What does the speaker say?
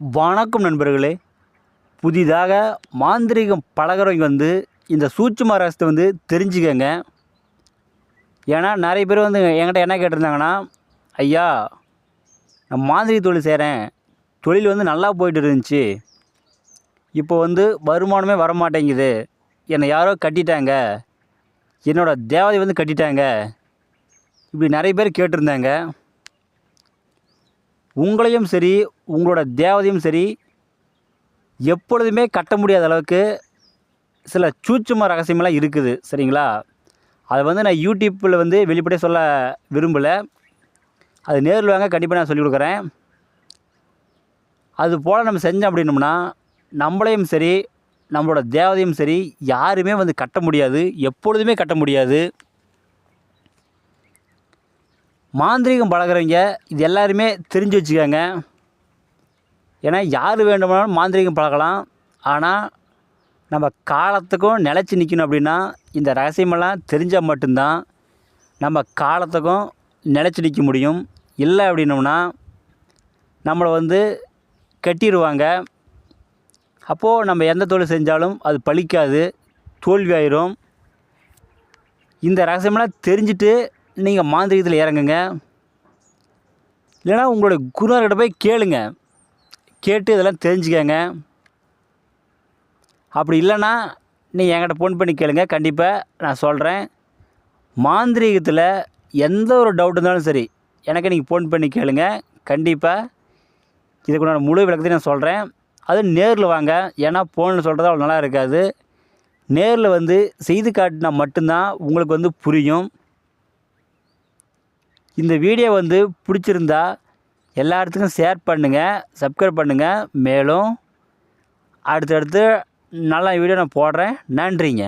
வணக்கம் நண்பர்களே. புதிதாக மாந்திரீகம் பழகுறவங்க வந்து இந்த சூட்சும ரகசியத்தை வந்து தெரிஞ்சுக்கங்க. ஏன்னா நிறைய பேர் வந்து என்கிட்ட என்ன கேட்டிருந்தாங்கன்னா ஐயா நான் மாந்திரிக தொழில் செய்கிறேன் தொழில் வந்து நல்லா போயிட்டு இருந்துச்சு. இப்போ வந்து வருமானமே வர மாட்டேங்குது என்னை யாரோ கட்டிட்டாங்க. என்னோடய தேவதை வந்து கட்டிட்டாங்க. இப்படி நிறைய பேர் கேட்டிருந்தாங்க. உங்களையும் சரி உங்களோட தேவதையும் சரி எப்பொழுதுமே கட்ட முடியாத அளவுக்கு சில சூச்சும ரகசியமெல்லாம் இருக்குது சரிங்களா? அதை வந்து நான் யூடியூப்பில் வந்து வெளிப்படையாக சொல்ல விரும்பலை. அது நேரில் வாங்க கண்டிப்பாக நான் சொல்லிக் கொடுக்குறேன். அது போல் நம்ம செஞ்சோம் அப்படின்னோம்னா நம்மளையும் சரி நம்மளோட தேவதையும் சரி யாருமே வந்து கட்ட முடியாது எப்பொழுதுமே கட்ட முடியாது. மாந்திரீகம் பழகிறவங்க இது எல்லாருமே தெரிஞ்சு வச்சுக்கோங்க. ஏன்னா யார் வேண்டுமானாலும் மாந்திரீகம் பழகலாம். ஆனால் நம்ம காலத்துக்கும் நிலச்சி நிற்கணும் அப்படின்னா இந்த ரகசியமெல்லாம் தெரிஞ்சால் மட்டும்தான் நம்ம காலத்துக்கும் நிலச்சி நிற்க முடியும். இல்லை அப்படின்னோம்னா நம்மளை வந்து கட்டிடுவாங்க அப்போது நம்ம எந்த தொழில் செஞ்சாலும் அது பலிக்காது தோல்வி ஆயிரும் இந்த ரகசியமெல்லாம் தெரிஞ்சுட்டு நீங்கள் மாந்திரிகத்தில் இறங்குங்க. இல்லைன்னா உங்களுடைய குருநார்கிட்ட போய் கேளுங்க. கேட்டு இதெல்லாம் தெரிஞ்சுக்கங்க. அப்படி இல்லைன்னா நீங்கள் என்கிட்ட ஃபோன் பண்ணி கேளுங்க. கண்டிப்பாக நான் சொல்கிறேன் மாந்திரீகத்தில் எந்த ஒரு டவுட் இருந்தாலும் சரி எனக்கு நீங்கள் ஃபோன் பண்ணி கேளுங்க. கண்டிப்பாக இதுக்குண்டான முழு விளக்கத்தையும் நான் சொல்கிறேன் அது நேரில் வாங்க. ஏன்னா ஃபோனில் சொல்கிறது அவ்வளோ நல்லா இருக்காது. நேரில் வந்து செய்து காட்டினா மட்டும்தான் உங்களுக்கு வந்து புரியும். இந்த வீடியோ வந்து பிடிச்சிருந்தா எல்லா இடத்துக்கும் ஷேர் பண்ணுங்கள் சப்ஸ்கிரைப் பண்ணுங்கள் மேலும் அடுத்தடுத்து நல்ல வீடியோ நான் போடுறேன். நன்றிங்க.